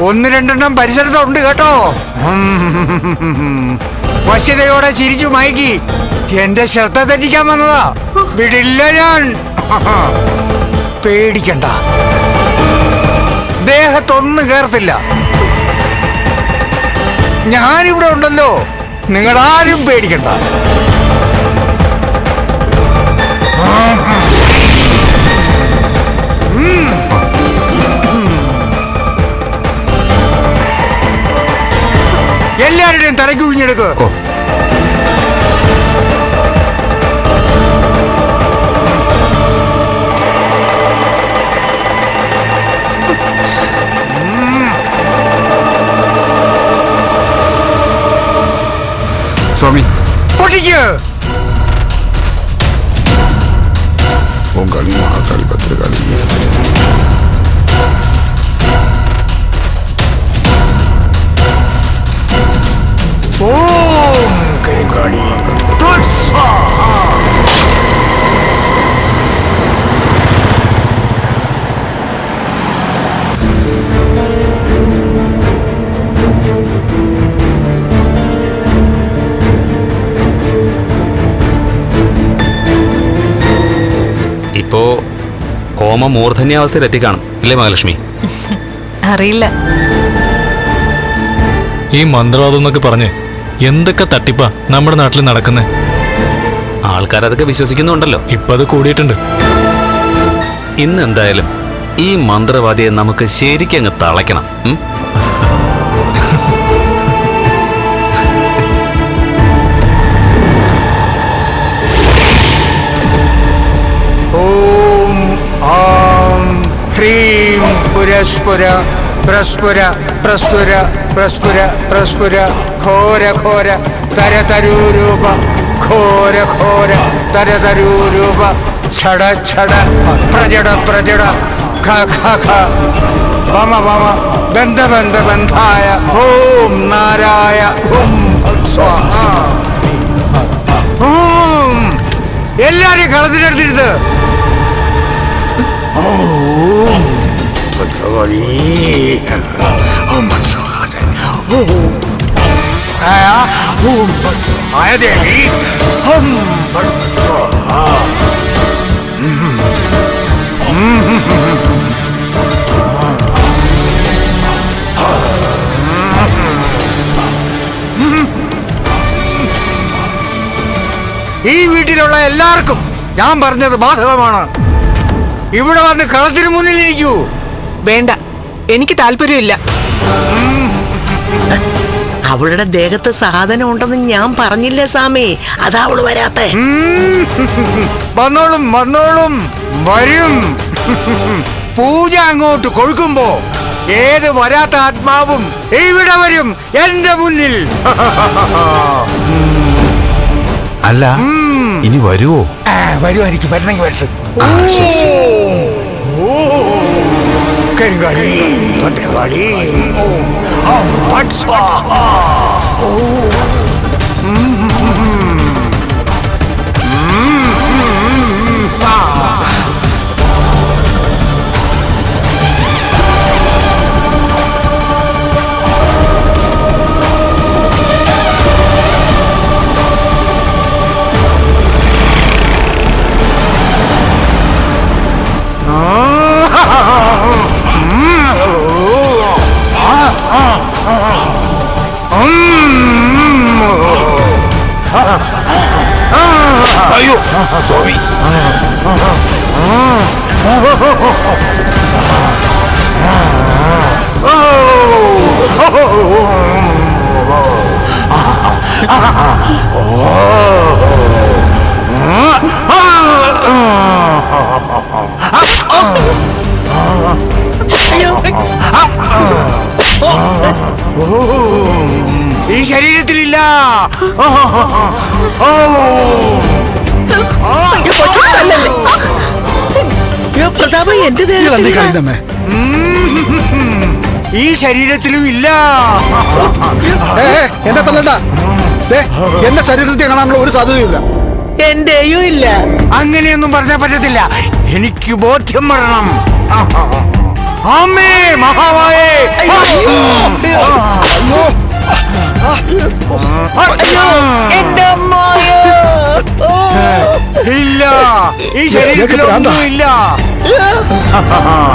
ഒന്ന് രണ്ടെണ്ണം പരിസരത്തുണ്ട് കേട്ടോ. വശ്യതയോടെ ചിരിച്ചു മയക്കി. എന്റെ ശ്രദ്ധ തെറ്റിക്കാൻ വന്നതാ. വിടില്ല ഞാൻ. പേടിക്കണ്ട. ദേഹത്തൊന്നും കേർത്തില്ല ഞാനിവിടെ ഉണ്ടല്ലോ. നിങ്ങളാരും പേടിക്കണ്ട. എല്ലാവരുടെയും തലയ്ക്ക് കുഞ്ഞെടുക്ക് ഓ. സ്വാമി പൊട്ടിക്ക് ഓം കളി മഹാകാളി ഭദ്രകാളി ഹോമം മൂർധന്യാവസ്ഥയിൽ എത്തിക്കാണും ഇല്ലേ മഹാലക്ഷ്മി? അറിയില്ല. ഈ മന്ത്രവാദം എന്നൊക്കെ പറഞ്ഞ് എന്തൊക്കെ തട്ടിപ്പാ നമ്മുടെ നാട്ടിൽ നടക്കുന്നത് ആൾക്കാർ അതൊക്കെ വിശ്വസിക്കുന്നുണ്ടല്ലോ. ഇപ്പൊ അത് കൂടിയിട്ടുണ്ട്. ഇന്ന് എന്തായാലും ഈ മന്ത്രവാദിയെ നമുക്ക് ശരിക്കങ്ങ് തളയ്ക്കണം. ഉം? പുരസ്പുര പ്രസ്പുര പ്രസ്പുര പ്രസ്പുര പ്രസ്പുര ഘോര ഘോര തരതരൂരൂപ ഘോര ഘോര തരതരൂരൂപ ഛട ഛട പ്രജട പ്രജട ഖ ഖ ഖ വമ വമ ബന്ധ ബന്ധ ബന്ധായ ഓം നാരായ ഓം സ്വാഹ. ഓം എല്ലാരെയും കളത്തിലെടുത്തിരുത്ത്. ഓം. ഭഗവതി ഓം ഭദ്രകാളി. ഓം ഭദ്രകായ ദേവി ഓം. ഈ വീട്ടിലുള്ള എല്ലാവർക്കും ഞാൻ പറഞ്ഞത് ബാധകമാണ് ഇവിടെ വന്ന് കളത്തിന് മുന്നിൽ ഇരിക്കൂ വേണ്ട. എനിക്ക് താല്പര്യമില്ല. അവളുടെ ദേഹത്ത് സാധനം ഉണ്ടെന്ന് ഞാൻ പറഞ്ഞില്ലേ സ്വാമി? അതാ അവൾ വരാത്ത. വന്നോളും വന്നോളും വരും. പൂജ അങ്ങോട്ട് കൊഴുക്കുമ്പോ ഏത് വരാത്ത ആത്മാവും ഇവിടെ വരും എന്റെ മുന്നിൽ. അല്ല ഇനി വരുവോ? വരുവായിരിക്കും. വരുമായിരിക്കും വരണമെങ്കിൽ വരട്ടെ. ഓ കരിങ്കാളി ഭദ്രകാളി ഓം ഓം ഭട്ട് സ്വാഹ. സ്വാമി. ഈ ശരീരത്തിലില്ല. ഓ. ഈ ശരീരത്തിലും ഇല്ല. എന്നെ തല്ലണ്ട. എന്റെ ശരീരത്തിൽ കാണാനുള്ള ഒരു സാധ്യതയില്ല എന്റെയും ഇല്ല. അങ്ങനെയൊന്നും പറഞ്ഞാൽ പറ്റത്തില്ല. എനിക്ക് ബോധ്യം വരണം. അമ്മേ മഹാവായേ. എന്റെ അമ്മ ഇല്ല. ഈ. ശരീരത്തിലൊന്നും ഇല്ല.